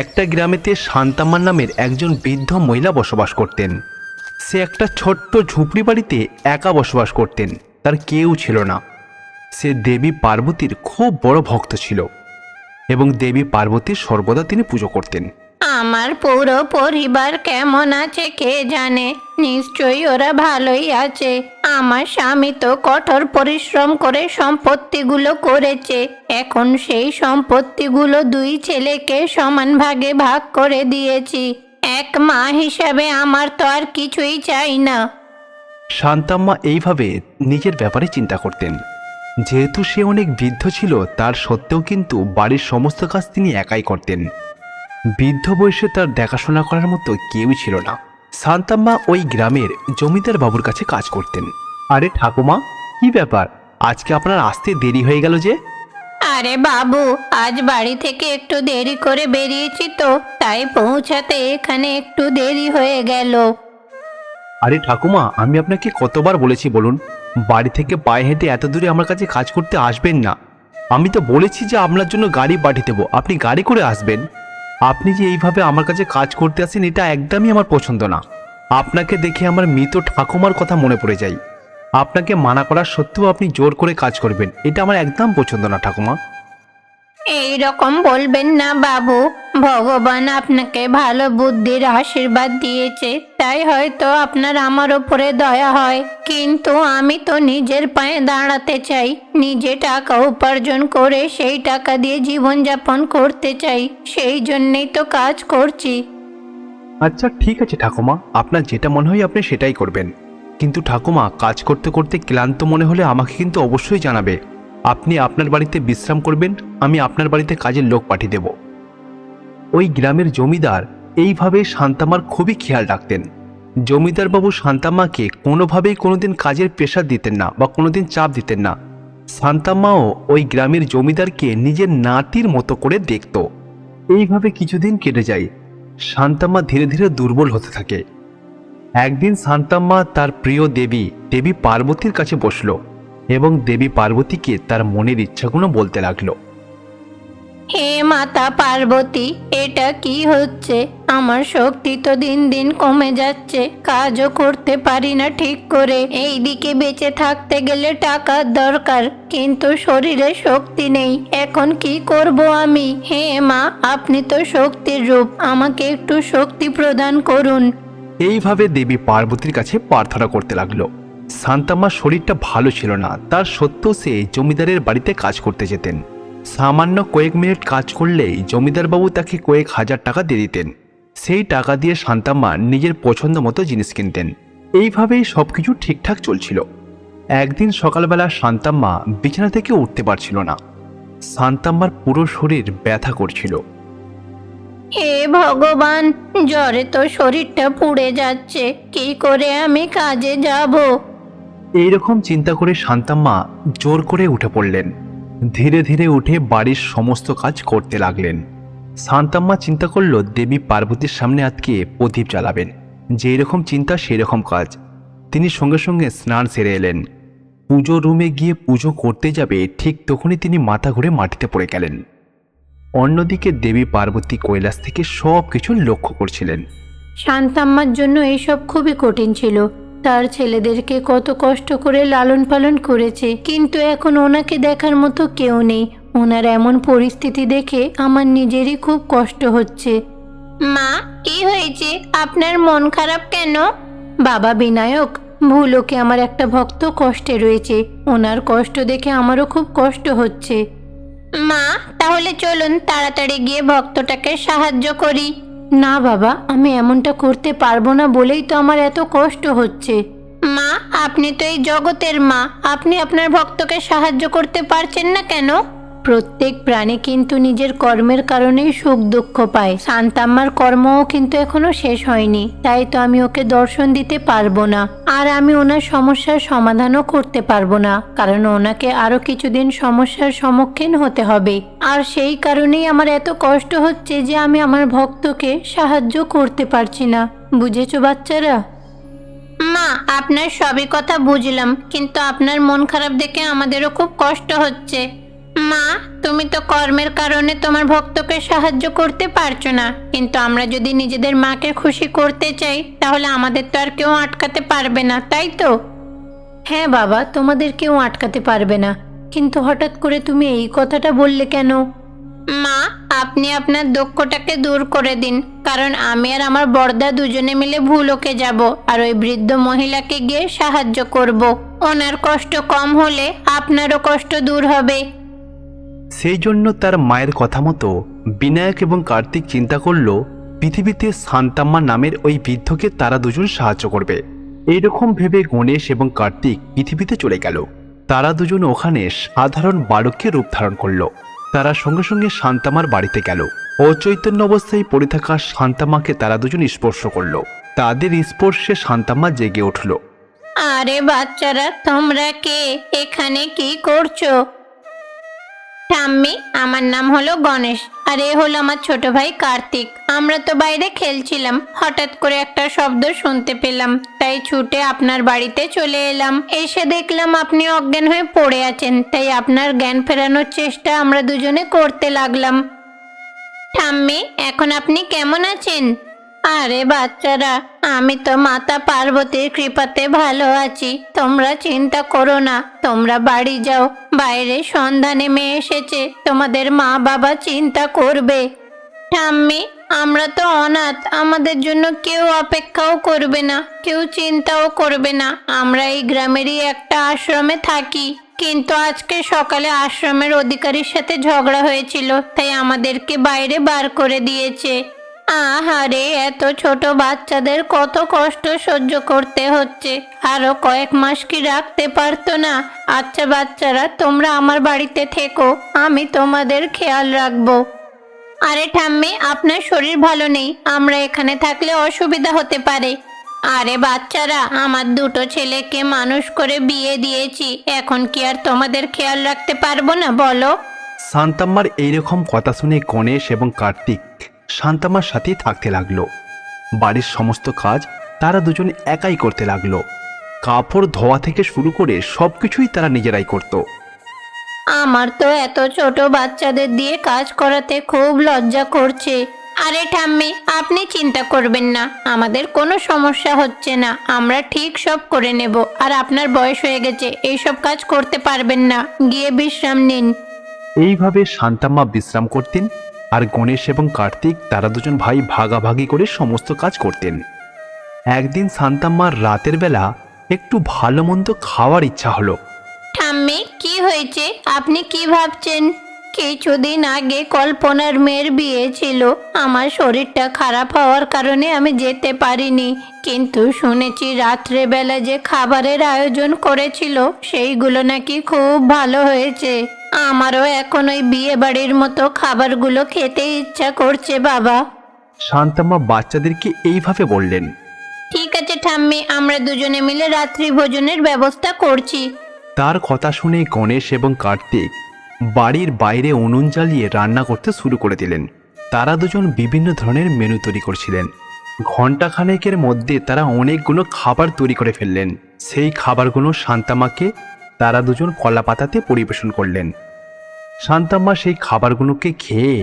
একটা গ্রামেতে শান্তাম্মার নামের একজন বৃদ্ধ মহিলা বসবাস করতেন। সে একটা ছোট্ট ঝুপড়ি বাড়িতে একা বসবাস করতেন, তার কেউ ছিল না। সে দেবী পার্বতীর খুব বড় ভক্ত ছিল এবং দেবী পার্বতীর সর্বদা তিনি পুজো করতেন। আমার পুরো পরিবার কেমন আছে কে জানে? নিশ্চয়ই ওরা ভালোই আছে। আমার স্বামী তো কঠোর পরিশ্রম করে সম্পত্তিগুলো করেছে। এখন সেই সম্পত্তিগুলো দুই ছেলেকে সমান ভাগে ভাগ করে দিয়েছি। এক মা হিসাবে আমার তো আর কিছুই চাই না। শান্তাম্মা এইভাবে নিজের ব্যাপারে চিন্তা করতেন। যেহেতু সে অনেক বৃদ্ধ ছিল, তার সত্ত্বেও কিন্তু বাড়ির সমস্ত কাজ তিনি একাই করতেন। বৃদ্ধ বয়সে তার দেখাশোনা করার মতো কেউই ছিল না। শান্তাম্মা ওই গ্রামের জমিদার বাবুর কাছে কাজ করতেন। আরে ঠাকুমা কি ব্যাপার? আজকে আপনার আসতে দেরি হয়ে গেল যে? আরে বাবু আজ বাড়ি থেকে একটু দেরি করে বেরিয়েছি তো তাই পৌঁছাতে এখানে একটু দেরি হয়ে গেল। আরে ঠাকুমা আমি আপনাকে কতবার বলেছি বলুন? বাড়ি থেকে পায়ে হেঁটে এত দূরে আমার কাছে কাজ করতে আসবেন না। আমি তো বলেছি যে আপনার জন্য গাড়ি পাঠিয়ে দেবো। আপনি গাড়ি করে আসবেন। আপনি যে এইভাবে আমার কাছে কাজ করতে আসেন, এটা একদমই আমার পছন্দ না। আপনাকে দেখে আমার মৃত ঠাকুমার কথা মনে পড়ে যায়। আপনাকে মানা করার সত্ত্বেও আপনি জোর করে কাজ করবেন। এটা আমার একদম পছন্দ না, ঠাকুমা। এই রকম বলবেন না বাবু। ভগবান আপনাকে ভালো বুদ্ধির আশীর্বাদ দিয়েছে। তাই হয়তো আপনার আমার ওপরে দয়া হয়। কিন্তু আমি তো নিজের পায়ে দাঁড়াতে চাই। নিজে টাকা উপার্জন করে সেই টাকা দিয়ে জীবনযাপন করতে চাই। সেই জন্যেই তো কাজ করছি। আচ্ছা ঠিক আছে ঠাকুমা। আপনার যেটা মনে হয় আপনি সেটাই করবেন। কিন্তু ঠাকুমা, কাজ করতে করতে ক্লান্ত মনে হলে আমাকে কিন্তু অবশ্যই জানাবে। আপনি আপনার বাড়িতে বিশ্রাম করবেন, আমি আপনার বাড়িতে কাজের লোক পাঠিয়ে দেব। ওই গ্রামের জমিদার এইভাবে শান্তামার খুবই খেয়াল রাখতেন। জমিদার বাবু শান্তাম্মাকে কোনোভাবেই কোনোদিন কাজের প্রেশার দিতেন না বা কোনোদিন চাপ দিতেন না। শান্তাম্মাও ওই গ্রামের জমিদারকে নিজের নাতির মতো করে দেখত। এইভাবে কিছুদিন কেটে যায়। শান্তাম্মা ধীরে ধীরে দুর্বল হতে থাকে। একদিন শান্তাম্মা তার প্রিয় দেবী দেবী পার্বতীর কাছে বসল। এবং দেবী পার্বতীকে তার মনের ইচ্ছাগুলো বলতে লাগল। হে মাতা পার্বতী এটা কি হচ্ছে? আমার শক্তি তো দিন দিন কমে যাচ্ছে কাজও করতে পারি না ঠিক করে। এই দিকে বেঁচে থাকতে গেলে টাকার দরকার কিন্তু শরীরে শক্তি নেই এখন কি করব আমি? হে মা আপনি তো শক্তির রূপ আমাকে একটু শক্তি প্রদান করুন। এইভাবে দেবী পার্বতীর কাছে প্রার্থনা করতে লাগল। শান্তাম্মার শরীরটা ভালো ছিল না। তার সত্ত্বেও সে জমিদারের বাড়িতে কাজ করতে যেতেন। সামান্য কয়েক মিনিট কাজ করলেই জমিদারবাবু তাকে কয়েক হাজার টাকা দিয়ে দিতেন। সেই টাকা দিয়ে শান্তাম্মা নিজের পছন্দ মতো জিনিস কিনতেন। এইভাবেই সব কিছু ঠিকঠাক চলছিল। একদিন সকালবেলা শান্তাম্মা বিছানা থেকে উঠতে পারছিল না। শান্তাম্মার পুরো শরীর ব্যথা করছিল। হে ভগবান, জ্বরে তো শরীরটা পুড়ে যাচ্ছে। কি করে আমি কাজে যাব? এইরকম চিন্তা করে শান্তাম্মা জোর করে উঠে পড়লেন। ধীরে ধীরে উঠে বাড়ির সমস্ত কাজ করতে লাগলেন। শান্তাম্মা চিন্তা করল, দেবী পার্বতীর সামনে আজকে প্রদীপ জ্বালাবেন। যেই রকম চিন্তা সেই রকম কাজ। তিনি সঙ্গে সঙ্গে স্নান সেরে এলেন। পুজো রুমে গিয়ে পুজো করতে যাবে, ঠিক তখনই তিনি মাথা ঘুরে মাটিতে পড়ে গেলেন। অন্যদিকে দেবী পার্বতী কৈলাস থেকে সব কিছু লক্ষ্য করছিলেন। শান্তাম্মার জন্য এইসব খুবই কঠিন ছিল। তার ছেলেদেরকে কত কষ্ট করে লালন পালন করেছে। কিন্তু এখন ওনাকে দেখার মতো কেউ নেই। ওনার এমন পরিস্থিতি দেখে আমার নিজেরই খুব কষ্ট হচ্ছে। মা কি হয়েছে? আপনার মন খারাপ কেন? বাবা বিনায়ক ভুলোকে আমার একটা ভক্ত কষ্টে রয়েছে। ওনার কষ্ট দেখে আমারও খুব কষ্ট হচ্ছে। মা তাহলে চলুন তাড়াতাড়ি গিয়ে ভক্তটাকে সাহায্য করি। না বাবা, আমি এমনটা করতে পারব না বলেই তো আমার এত কষ্ট হচ্ছে। মা, আপনি তো এই জগতের মা। আপনি আপনার ভক্তকে সাহায্য করতে পারছেন না কেন? প্রত্যেক প্রাণী কিন্তু নিজের কর্মের কারণেই সুখ দুঃখ পায়। শান্তাম্মার কর্মও কিন্তু এখনও শেষ হয়নি, তাই তো আমি ওকে দর্শন দিতে পারব না। আর আমি ওনার সমস্যার সমাধানও করতে পারব না, কারণ ওনাকে আরও কিছুদিন সমস্যার সম্মুখীন হতে হবে। আর সেই কারণেই আমার এত কষ্ট হচ্ছে যে আমি আমার ভক্তকে সাহায্য করতে পারছি না। বুঝেছ বাচ্চারা? মা, আপনার সবই কথা বুঝলাম, কিন্তু আপনার মন খারাপ দেখে আমাদেরও খুব কষ্ট হচ্ছে। মা তুমি তো কর্মের কারণে তোমার ভক্তকে সাহায্য করতে পারছ না। কিন্তু আমরা যদি নিজেদের মাকে খুশি করতে চাই তাহলে আমাদের তো আর কেউ আটকাতে পারবে না তাই তো? হ্যাঁ বাবা তোমাদের কেউ আটকাতে পারবে না। কিন্তু হঠাৎ করে তুমি এই কথাটা বললে কেন? মা আপনি আপনার দক্ষটাকে দূর করে দিন কারণ আমি আর আমার বর্দা দুজনে মিলে ভুলোকে যাব আর ওই বৃদ্ধ মহিলাকে গিয়ে সাহায্য করব। ওনার কষ্ট কম হলে আপনারও কষ্ট দূর হবে। সেই জন্য তার মায়ের কথা মতো বিনায়ক এবং কার্তিক চিন্তা করল, পৃথিবীতে শান্তাম্মা নামের ওই বৃদ্ধকে তারা দুজন সাহায্য করবে। এইরকম ভেবে গণেশ এবং কার্তিক পৃথিবীতে চলে গেল। তারা দুজন ওখানে সাধারণ বালককে রূপ ধারণ করল। তারা সঙ্গে সঙ্গে শান্তামার বাড়িতে গেল। অচৈতন্য অবস্থায় পড়ে থাকা শান্তামাকে তারা দুজন স্পর্শ করল। তাদের স্পর্শে শান্তাম্মা জেগে উঠল। আরে বাচ্চারা, তোমরা কে? এখানে কি করছ? ঠাম্মি, আমার নাম হলো গণেশ, আর এ হলো আমার ছোট ভাই কার্তিক। আমরা তো বাইরে খেলছিলাম, হঠাৎ করে একটা শব্দ শুনতে পেলাম, তাই ছুটে আপনার বাড়িতে চলে এলাম। এসে দেখলাম আপনি অজ্ঞান হয়ে পড়ে আছেন, তাই আপনার জ্ঞান ফেরানোর চেষ্টা আমরা দুজনে করতে লাগলাম। ঠাম্মি, এখন আপনি কেমন আছেন? আরে বাচ্চারা, আমি তো মাতা পার্বতীর কৃপাতে ভালো আছি। তোমরা চিন্তা করো না, তোমরা বাড়ি যাও। বাইরে সন্ধানে নেমে এসেছে, তোমাদের মা বাবা চিন্তা করবে। ঠাম্মি, আমরা তো অনাথ, আমাদের জন্য কেউ অপেক্ষাও করবে না, কেউ চিন্তাও করবে না। আমরা এই গ্রামেরই একটা আশ্রমে থাকি। কিন্তু আজকে সকালে আশ্রমের অধিকারীর সাথে ঝগড়া হয়েছিল, তাই আমাদেরকে বাইরে বার করে দিয়েছে। আহারে, এত ছোট বাচ্চাদের কত কষ্ট সহ্য করতে হচ্ছে। আরও কয়েক মাস কি রাখতে পারতো না? আচ্ছা বাচ্চারা, তোমরা আমার বাড়িতে থেকো, আমি তোমাদের খেয়াল রাখব। আরে ঠাম্মি, আপনার শরীর ভালো নেই, আমরা এখানে থাকলে অসুবিধা হতে পারে। আরে বাচ্চারা, আমার দুটো ছেলেকে মানুষ করে বিয়ে দিয়েছি, এখন কি আর তোমাদের খেয়াল রাখতে পারব না, বলো? শান্তাম্মার এইরকম কথা শুনে গণেশ এবং কার্তিক শান্তাম্মার সাথেই থাকতে লাগল। বাড়ির সমস্ত কাজ তারা দুজন একাই করতে লাগল। কাপড় ধোয়া থেকে শুরু করে সব কিছুই তারা নিজেরাই করত। আমার তো এত ছোট বাচ্চাদের দিয়ে কাজ করাতে খুব লজ্জা করছে। আরে ঠাম্মি আপনি চিন্তা করবেন না। আমাদের কোনো সমস্যা হচ্ছে না। আমরা ঠিক সব করে নেব। আর আপনার বয়স হয়ে গেছে। এইসব কাজ করতে পারবেন না। গিয়ে বিশ্রাম নিন। এইভাবে শান্তাম্মা বিশ্রাম করতেন। আর গণেশ এবং কার্তিক তারা দুজন ভাই ভাগাভাগি করে সমস্ত কাজ করতেন। একদিন সান্তাম্মার রাতের বেলা একটু ভালো মন্দ খাওয়ার ইচ্ছা হলো। ঠাম্মি, কি হয়েছে? আপনি কি ভাবছেন? কিছুদিন আগে কল্পনার মেয়ের বিয়ে ছিল। আমার শরীরটা খারাপ হওয়ার কারণে আমি যেতে পারিনি। কিন্তু শুনেছি রাত্রেবেলা যে খাবারের আয়োজন করেছিল সেইগুলো নাকি খুব ভালো হয়েছে। আমারও এখন ওই বিয়ে বাড়ির মতো খাবারগুলো খেতে ইচ্ছা করছে বাবা। শান্তাম্মা বাচ্চাদেরকে এইভাবে বললেন। ঠিক আছে ঠাম্মি আমরা দুজনে মিলে রাত্রি ভোজনের ব্যবস্থা করছি। তার কথা শুনে গণেশ এবং কার্তিক বাড়ির বাইরে উনুন জ্বালিয়ে রান্না করতে শুরু করে দিলেন। তারা দুজন বিভিন্ন ধরনের মেনু তৈরি করছিলেন। ঘণ্টাখানেকের মধ্যে তারা অনেকগুলো খাবার তৈরি করে ফেললেন। সেই খাবারগুলো শান্তামাকে তারা দুজন কলা পাতাতে পরিবেশন করলেন। শান্তাম্মা সেই খাবারগুলোকে খেয়ে,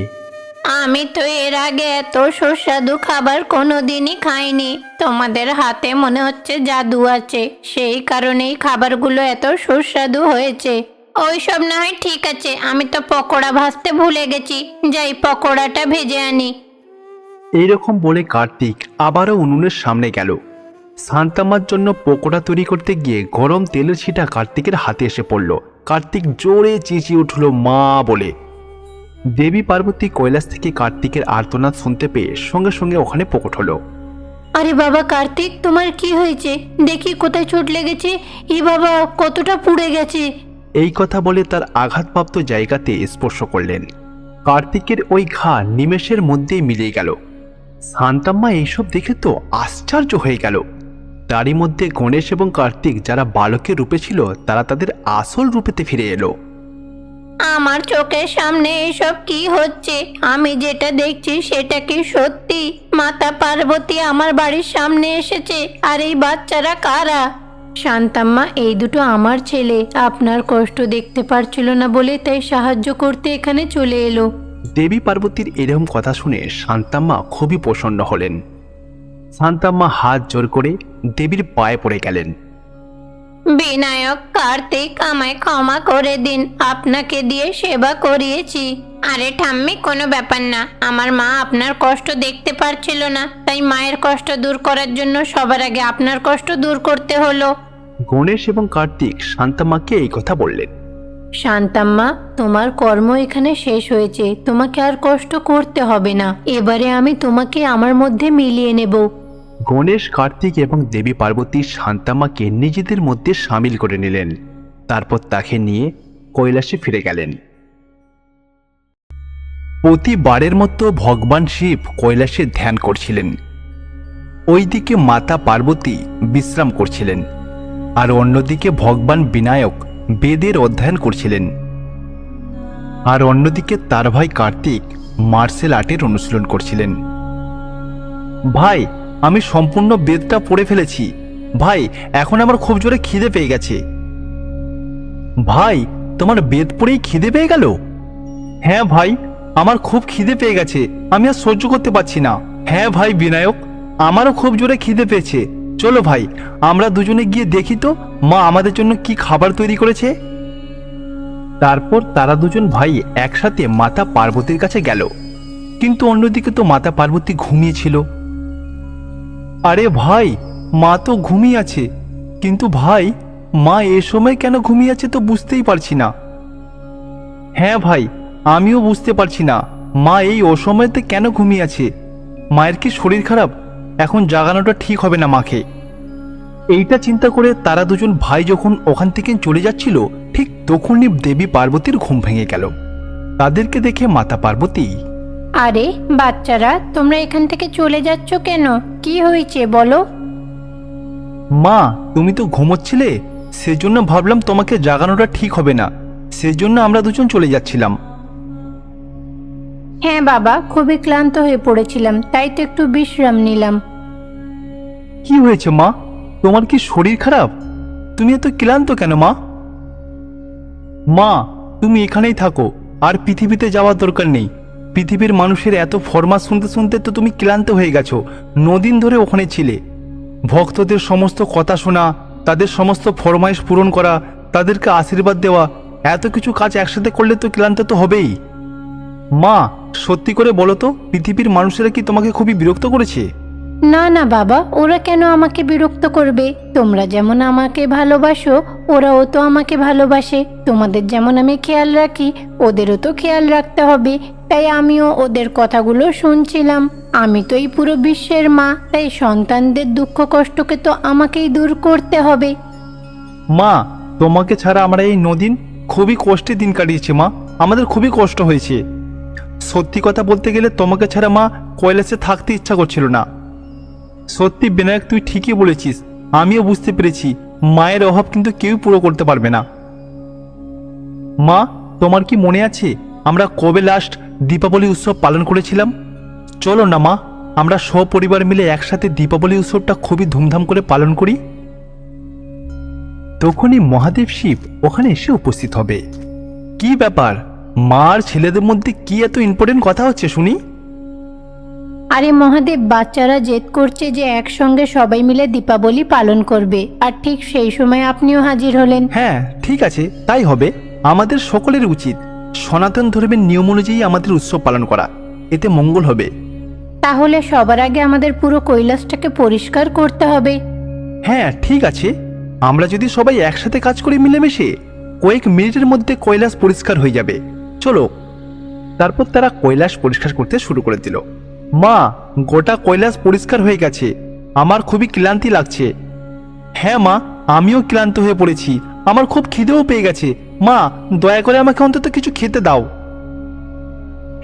আমি তো এর আগে এত সুস্বাদু খাবার কোনোদিনই খাইনি। তোমাদের হাতে মনে হচ্ছে জাদু আছে। সেই কারণেই খাবারগুলো এত সুস্বাদু হয়েছে। ওইসব না হয় ঠিক আছে আমি তো পকোড়া ভাজতে ভুলে গেছি। যাই পকোড়াটা ভেজে আনি। এইরকম বলে কার্তিক আবারও উনুনের সামনে গেল। শান্তাম্মার জন্য পকোড়া তৈরি করতে গিয়ে গরম তেলের ছিটা কার্তিকের হাতে এসে পড়ল। কার্তিক জোরে চেঁচিয়ে উঠল মা বলে। দেবী পার্বতী কৈলাস থেকে কার্তিকের আর্তনাদ শুনতে পেয়ে সঙ্গে সঙ্গে ওখানে প্রকট হলো। আরে বাবা কার্তিক তোমার কি হয়েছে? দেখি কোথায় চোট লেগেছে। ই বাবা কতটা পুড়ে গেছে। এই কথা বলে তার আঘাতপ্রাপ্ত জায়গাতে স্পর্শ করলেন। কার্তিকের ওই ঘা নিমেষের মধ্যেই মিলিয়ে গেল। শান্তাম্মা এইসব দেখে তো আশ্চর্য হয়ে গেল। তারই মধ্যে গণেশ এবং কার্তিক যারা বালকের রূপে ছিল, তারা তাদের আসল রূপেতে ফিরে এলো। আমার চোখের সামনে এসব কি হচ্ছে? আমি যেটা দেখছি সেটা কি সত্যি? মাতা পার্বতী আমার বাড়ির সামনে এসেছে, আর এই বাচ্চারা কারা? শান্তাম্মা এই দুটো আমার ছেলে। আপনার কষ্ট দেখতে পারছিল না বলে তাই সাহায্য করতে এখানে চলে এলো। দেবী পার্বতীর এরকম কথা শুনে শান্তাম্মা খুবই প্রসন্ন হলেন। শান্তাম্মা হাত জোর করে দেবীর পায়ে পড়ে গেলেন। বিনায়ক কার্তিক আমায় ক্ষমা করে দিন। আপনাকে দিয়ে সেবা করিয়েছি। আরে ঠাম্মি কোনো ব্যাপার না। আমার মা আপনার কষ্ট দেখতে পারছিল না। তাই মায়ের কষ্ট দূর করার জন্য সবার আগে আপনার কষ্ট দূর করতে হলো। গণেশ এবং কার্তিক শান্তাম্মাকে এই কথা বললেন। শান্তাম্মা তোমার কর্ম এখানে শেষ হয়েছে। তোমাকে আর কষ্ট করতে হবে না। এবারে আমি তোমাকে আমার মধ্যে মিলিয়ে নেব। গণেশ কার্তিক এবং দেবী পার্বতী শান্তাম্মাকে নিজেদের মধ্যে সামিল করে নিলেন। তারপর তাকে নিয়ে কৈলাসে ফিরে গেলেন। প্রতিবারের মতো ভগবান শিব কৈলাসে ধ্যান করছিলেন। ওইদিকে মাতা পার্বতী বিশ্রাম করছিলেন। আর অন্যদিকে ভগবান বিনায়ক বেদের অধ্যয়ন করছিলেন। আর অন্যদিকে তার ভাই কার্তিক মার্শাল আর্টের অনুশীলন করছিলেন। ভাই, আমি সম্পূর্ণ বেদটা পড়ে ফেলেছি। ভাই, এখন আমার খুব জোরে খিদে পেয়ে গেছে। ভাই, তোমার বেদ পড়েই খিদে পেয়ে গেল? হ্যাঁ ভাই, আমার খুব খিদে পেয়ে গেছে। আমি আর সহ্য করতে পারছি না। হ্যাঁ ভাই বিনায়ক, আমারও খুব জোরে খিদে পেয়েছে। চলো ভাই, আমরা দুজনে গিয়ে দেখি তো মা আমাদের জন্য কি খাবার তৈরি করেছে। তারপর তারা দুজন ভাই একসাথে মাতা পার্বতীর কাছে গেল। কিন্তু অন্যদিকে তো মাতা পার্বতী ঘুমিয়েছিল আরে ভাই, মা তো ঘুমিয়ে আছে। কিন্তু ভাই, মা এ সময় কেন ঘুমিয়ে আছে তো বুঝতেই পারছি না। হ্যাঁ ভাই, আমিও বুঝতে পারছি না, মা এই অসময়তে কেন ঘুমিয়ে আছে? মায়ের কি শরীর খারাপ? এখন জাগানোটা ঠিক হবে না মাকে। এইটা চিন্তা করে তারা দুজন ভাই যখন ওখান থেকে চলে যাচ্ছিল ঠিক তখনই দেবী পার্বতীর ঘুম ভেঙে গেল। তাদেরকে দেখে মাতা পার্বতী আরে বাচ্চারা তোমরা এখান থেকে চলে যাচ্ছ কেন? কি হয়েছে বলো? মা তুমি তো ঘুমোচ্ছিলে সেজন্য ভাবলাম তোমাকে জাগানোটা ঠিক হবে না। সেজন্য আমরা দুজন চলে যাচ্ছিলাম। হ্যাঁ বাবা, খুবই ক্লান্ত হয়ে পড়েছিলাম, তাই তো একটু বিশ্রাম নিলাম। কি হয়েছে মা? তোমার কি শরীর খারাপ? তুমি এত ক্লান্ত কেন মা? মা, তুমি এখানেই থাকো, আর পৃথিবীতে যাওয়ার দরকার নেই। পৃথিবীর মানুষের এত ফরমাস শুনতে শুনতে তো তুমি ক্লান্ত হয়ে গেছো, নদিন ধরে ওখানে ছিলে। ভক্তদের সমস্ত কথা শোনা, তাদের সমস্ত ফরমাইশ পূরণ করা, তাদেরকে আশীর্বাদ দেওয়া, এত কিছু কাজ একসাথে করলে তো ক্লান্ত তো হবেই। মা সত্যি করে বলো তো পৃথিবীর মানুষেরা কি তোমাকে খুবই বিরক্ত করেছে? না না বাবা ওরা কেন আমাকে বিরক্ত করবে? তোমরা যেমন আমাকে ভালোবাসো ওরাও তো আমাকে ভালোবাসে। তোমাদের যেমন আমি খেয়াল রাখি ওদেরও তো খেয়াল রাখতে হবে। তাই আমিও ওদের কথাগুলো শুনছিলাম। আমি তো এই পুরো বিশ্বের মা তাই সন্তানদের দুঃখ কষ্টকে তো আমাকেই দূর করতে হবে। মা তোমাকে ছাড়া আমরা এই নদিন খুবই কষ্টে দিন কাটিয়েছি মা। আমাদের খুবই কষ্ট হয়েছে। সত্যি কথা বলতে গেলে তোমাকে ছাড়া মা কৈলাসে থাকতে ইচ্ছা করছিল না। সত্যি বিনায়ক, তুই ঠিকই বলেছিস। আমিও বুঝতে পেরেছি, মায়ের অভাব কিন্তু কেউ পুরো করতে পারবে না। মা, তোমার কি মনে আছে, আমরা কবে লাস্ট দীপাবলি উৎসব পালন করেছিলাম? চলো না মা, আমরা সপরিবার মিলে একসাথে দীপাবলি উৎসবটা খুবই ধুমধাম করে পালন করি। তখনই মহাদেব শিব ওখানে এসে উপস্থিত হবে। কি ব্যাপার? মা আর ছেলেদের মধ্যে কি এত ইম্পর্টেন্ট কথা হচ্ছে শুনি? আরে মহাদেব বাচ্চারা জেদ করছে যে একসঙ্গে সবাই মিলে দীপাবলি পালন করবে। আর ঠিক সেই সময় আপনিও হাজির হলেন। হ্যাঁ ঠিক আছে তাই হবে। আমাদের সকলের উচিত সনাতন ধর্মের নিয়ম অনুযায়ী আমাদের উৎসব পালন করা। এতে মঙ্গল হবে। তাহলে সবার আগে আমাদের পুরো কৈলাসটাকে পরিষ্কার করতে হবে। হ্যাঁ ঠিক আছে। আমরা যদি সবাই একসাথে কাজ করি মিলেমিশে কয়েক মিনিটের মধ্যে কৈলাস পরিষ্কার হয়ে যাবে। চলো। তারপর তারা কৈলাস পরিষ্কার করতে শুরু করে দিল। মা, গোটা কৈলাস পরিষ্কার হয়ে গেছে। আমার খুবই ক্লান্তি লাগছে। হ্যাঁ মা, আমিও ক্লান্ত হয়ে পড়েছি। আমার খুব খিদেও পেয়ে গেছে। মা, দয়া করে আমাকে অন্তত কিছু খেতে দাও।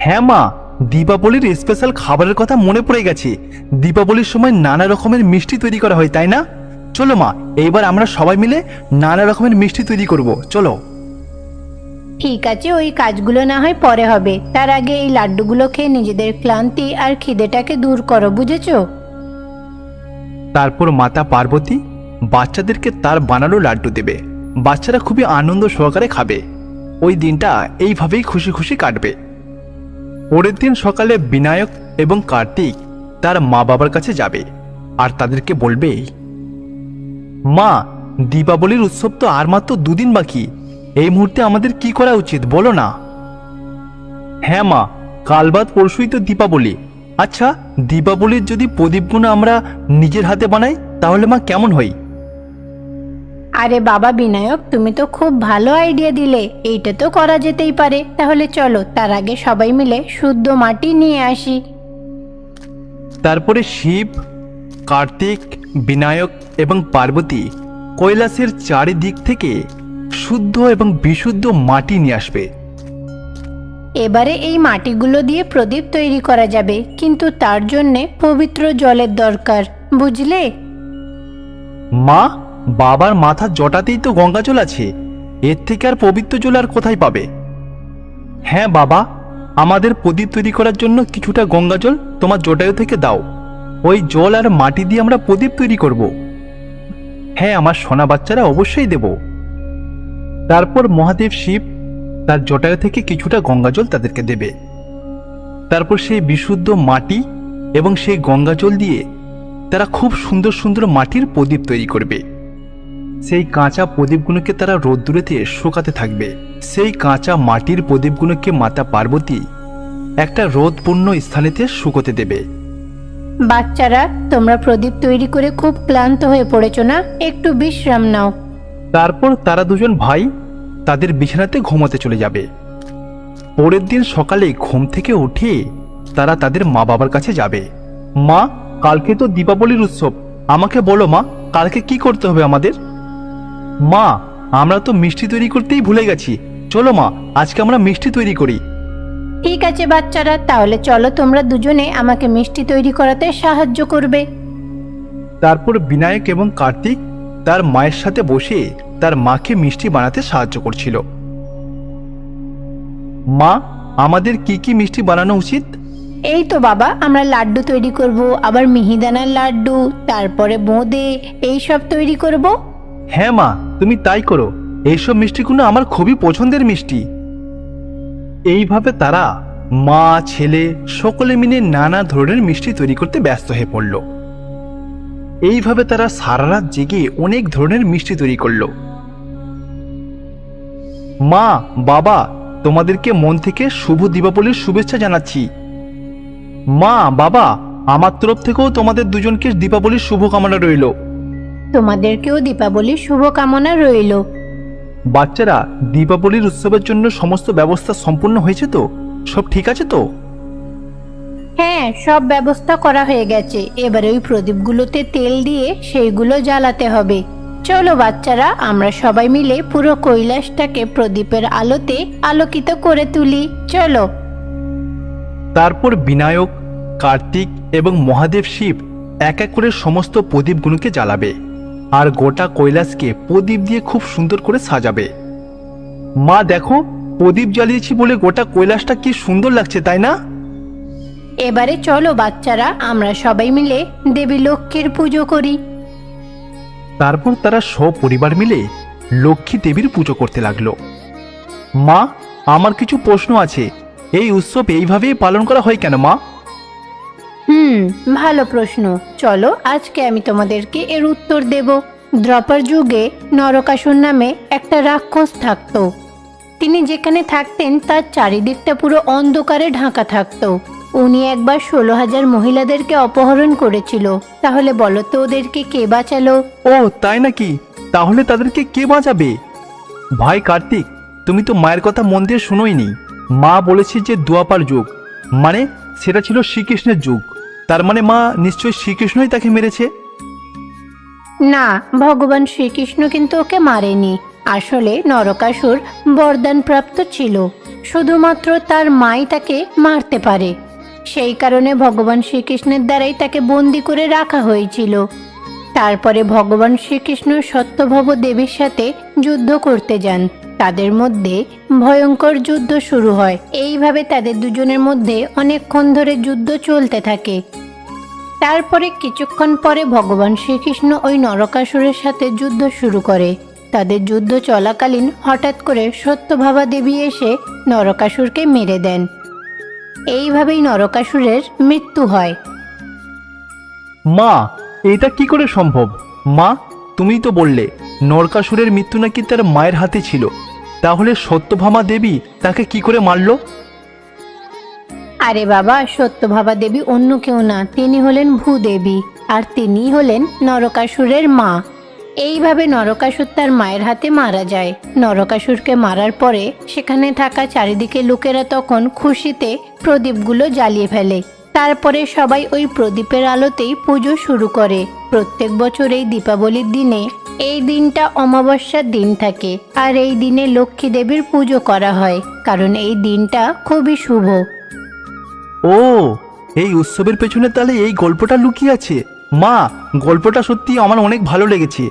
হ্যাঁ মা, দীপাবলির স্পেশাল খাবারের কথা মনে পড়ে গেছে। দীপাবলির সময় নানা রকমের মিষ্টি তৈরি করা হয়, তাই না? চলো মা, এইবার আমরা সবাই মিলে নানা রকমের মিষ্টি তৈরি করব। চলো। ঠিক আছে, ওই কাজগুলো না হয় পরে হবে। তার আগে এই লাড্ডুগুলো খেয়ে নিজেদের ক্লান্তি আর খিদেটাকে দূর করো, বুঝেছ? তারপর মাতা পার্বতী বাচ্চাদেরকে তার বানানো লাড্ডু দেবে। বাচ্চারা খুবই আনন্দ সহকারে খাবে। ওই দিনটা এইভাবেই খুশি খুশি কাটবে। পরের দিন সকালে বিনায়ক এবং কার্তিক তার মা বাবার কাছে যাবে আর তাদেরকে বলবে, মা, দীপাবলির উৎসব তো আর মাত্র দুদিন বাকি। এই মুহূর্তে আমাদের কি করা উচিত? বলো না। হ্যাঁ মা কাল বাদ পরশুই তো দীপাবলি। আচ্ছা দীপাবলির যদি প্রদীপগুলো আমরা নিজের হাতে বানাই তাহলে মা কেমন হই আরে বাবা বিনায়ক তুমি তো খুব ভালো আইডিয়া দিলে। এইটা তো করা যেতেই পারে। তাহলে চলো তার আগে সবাই মিলে শুদ্ধ মাটি নিয়ে আসি। তারপরে শিব কার্তিক বিনায়ক এবং পার্বতী কৈলাসের চারিদিক থেকে শুদ্ধ এবং বিশুদ্ধ মাটি নিয়ে আসবে। এবারে এই মাটিগুলো দিয়ে প্রদীপ তৈরি করা যাবে কিন্তু তার জন্যে পবিত্র জলের দরকার বুঝলে? মা বাবার মাথার জটাতেই তো গঙ্গা জল আছে। এর থেকে আর পবিত্র জল আর কোথায় পাবে? হ্যাঁ বাবা আমাদের প্রদীপ তৈরি করার জন্য কিছুটা গঙ্গা জল তোমার জটায়ু থেকে দাও। ওই জল আর মাটি দিয়ে আমরা প্রদীপ তৈরি করব। হ্যাঁ আমার সোনা বাচ্চারা অবশ্যই দেব। তারপর মহাদেব শিব তার জটায়ু থেকে কিছুটা গঙ্গাজল তাদেরকে দেবে। তারপর সেই বিশুদ্ধ মাটি এবং সেই গঙ্গাজল দিয়ে তারা খুব সুন্দর সুন্দর মাটির প্রদীপ তৈরি করবে। সেই কাঁচা প্রদীপগুলোকে তারা রোদ্দুরেতে শুকাতে থাকবে। সেই কাঁচা মাটির প্রদীপগুলোকে মাতা পার্বতী একটা রোদপূর্ণ স্থানেতে শুকোতে দেবে। বাচ্চারা, তোমরা প্রদীপ তৈরি করে খুব ক্লান্ত হয়ে পড়েছো না? একটু বিশ্রাম নাও। তারপর তারা দুজন ভাই তাদের বিছানাতে ঘুমাতে চলে যাবে। পরের দিন সকালে ঘুম থেকে উঠে তারা তাদের মা বাবার কাছে যাবে। মা কালকে তো দীপাবলির উৎসব। আমাকে বলো মা কালকে কি করতে হবে আমাদের? মা আমরা তো মিষ্টি তৈরি করতেই ভুলে গেছি। চলো মা আজকে আমরা মিষ্টি তৈরি করি। ঠিক আছে বাচ্চারা তাহলে চলো তোমরা দুজনে আমাকে মিষ্টি তৈরি করাতে সাহায্য করবে। তারপর বিনায়ক এবং কার্তিক তার মায়ের সাথে বসে তার মাকে মিষ্টি বানাতে সাহায্য করছিল। মা আমাদের কি কি মিষ্টি বানানো উচিত? এই তো বাবা আমরা লাড্ডু তৈরি করব আবার মিহিদানার লাড্ডু তারপরে বোঁদে এই সব তৈরি করব। হ্যাঁ মা তুমি তাই করো। এইসব মিষ্টিগুলো আমার খুবই পছন্দের মিষ্টি। এইভাবে তারা মা ছেলে সকলে মিলে নানা ধরনের মিষ্টি তৈরি করতে ব্যস্ত হয়ে পড়ল। এইভাবে তারা সারা রাত জেগে অনেক ধরনের মিষ্টি তৈরি করল। মা বাবা তোমাদেরকে মন থেকে শুভ দীপাবলির শুভেচ্ছা জানাচ্ছি। মা বাবা আমার তরফ থেকেও তোমাদের দুজনকে দীপাবলির শুভকামনা রইল। তোমাদেরকেও দীপাবলির শুভকামনা রইল। বাচ্চারা দীপাবলির উৎসবের জন্য সমস্ত ব্যবস্থা সম্পূর্ণ হয়েছে তো? সব ঠিক আছে তো? হ্যাঁ সব ব্যবস্থা করা হয়ে গেছে। এবারে ওই প্রদীপগুলোতে তেল দিয়ে সেইগুলো জ্বালাতে হবে। চলো বাচ্চারা, আমরা সবাই মিলে পুরো কৈলাসটাকে প্রদীপের আলোতে আলোকিত করে তুলি। চলো। তারপর বিনায়ক, কার্তিক এবং মহাদেব শিব এক এক করে সমস্ত প্রদীপগুলোকে জ্বালাবে আর গোটা কৈলাসকে প্রদীপ দিয়ে খুব সুন্দর করে সাজাবে। মা, দেখো, প্রদীপ জ্বালিয়েছি বলে গোটা কৈলাসটা কি সুন্দর লাগছে, তাই না? এবারে চলো বাচ্চারা আমরা সবাই মিলে দেবী লক্ষ্মীর পুজো করি। তারপর তারা সপরিবার মিলে লক্ষ্মী দেবীর পুজো করতে লাগল। মা আমার কিছু প্রশ্ন আছে। এই উৎসব এইভাবেই পালন করা হয় কেন মা? হুম ভালো প্রশ্ন। চলো আজকে আমি তোমাদেরকে এর উত্তর দেব। দ্রপার যুগে নরকাসুর নামে একটা রাক্ষস থাকতো। তিনি যেখানে থাকতেন তার চারিদিকটা পুরো অন্ধকারে ঢাকা থাকতো। উনি একবার ষোলো হাজার মহিলাদেরকে অপহরণ করেছিল। তাহলে বলো তো ওদেরকে কে বাঁচালো? ও তাই নাকি? তাহলে তাদেরকে কে বাঁচাবে? ভাই কার্তিক তুমি তো মায়ের কথা মন দিয়ে শুনোইনি। মা বলেছে যে দুয়াপার যুগ। মানে সেটা ছিল শ্রীকৃষ্ণের যুগ। তার মানে মা নিশ্চয়ই শ্রীকৃষ্ণই তাকে মেরেছে? না ভগবান শ্রীকৃষ্ণ কিন্তু ওকে মারেনি। আসলে নরকাসুর বরদান প্রাপ্ত ছিল। শুধুমাত্র তার মাই তাকে মারতে পারে। সেই কারণে ভগবান শ্রীকৃষ্ণের দ্বারাই তাকে বন্দি করে রাখা হয়েছিল। তারপরে ভগবান শ্রীকৃষ্ণ সত্যভব দেবীর সাথে যুদ্ধ করতে যান। তাদের মধ্যে ভয়ঙ্কর যুদ্ধ শুরু হয়। এইভাবে তাদের দুজনের মধ্যে অনেকক্ষণ ধরে যুদ্ধ চলতে থাকে। তারপরে কিছুক্ষণ পরে ভগবান শ্রীকৃষ্ণ ওই নরকাসুরের সাথে যুদ্ধ শুরু করে। তাদের যুদ্ধ চলাকালীন হঠাৎ করে সত্যভাবা দেবী এসে নরকাসুরকে মেরে দেন। এইভাবেই নরকাসুরের মৃত্যু হয়। মা এটা কি করে সম্ভব? মা তুমিই তো বললে নরকাসুরের মৃত্যু নাকি তার মায়ের হাতে ছিল। তাহলে সত্যভামা দেবী তাকে কি করে মারল? আরে বাবা সত্যভাবা দেবী অন্য কেউ না তিনি হলেন ভূদেবী আর তিনি হলেন নরকাসুরের মা। এইভাবে নরকাসুর তার মায়ের হাতে মারা যায়। নরকাসুরকে মারার পরে সেখানে থাকা চারিদিকে লোকেরা তখন খুশিতে প্রদীপগুলো জ্বালিয়ে ফেলে। তারপরে সবাই ওই প্রদীপের আলোতেই পুজো শুরু করে। প্রত্যেক বছর এই দীপাবলির দিনে এই দিনটা অমাবস্যার দিন থাকে আর এই দিনে লক্ষ্মী দেবীর পুজো করা হয়, কারণ এই দিনটা খুবই শুভ। ও, এই উৎসবের পেছনে তাহলে এই গল্পটা লুকিয়ে আছে। মা, গল্পটা সত্যি আমার অনেক ভালো লেগেছে।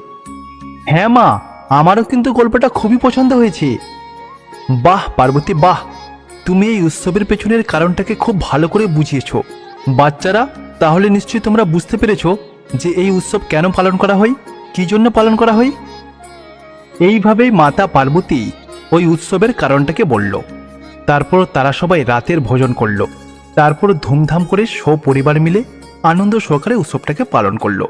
হ্যাঁ মা, আমারও কিন্তু গল্পটা খুবই পছন্দ হয়েছে। বাহ, পার্বতী, বাহ। তুমি এই উৎসবের পেছনের কারণটাকে খুব ভালো করে বুঝিয়েছো। বাচ্চারা, তাহলে নিশ্চয়ই তোমরা বুঝতে পেরেছ যে এই উৎসব কেন পালন করা হয়? কি জন্য পালন করা হয়? এইভাবেই মাতা পার্বতী ওই উৎসবের কারণটাকে বলল। তারপর তারা সবাই রাতের ভোজন করল। তারপর ধুমধাম করে সপরিবার মিলে আনন্দ সহকারে উৎসবটাকে পালন করল।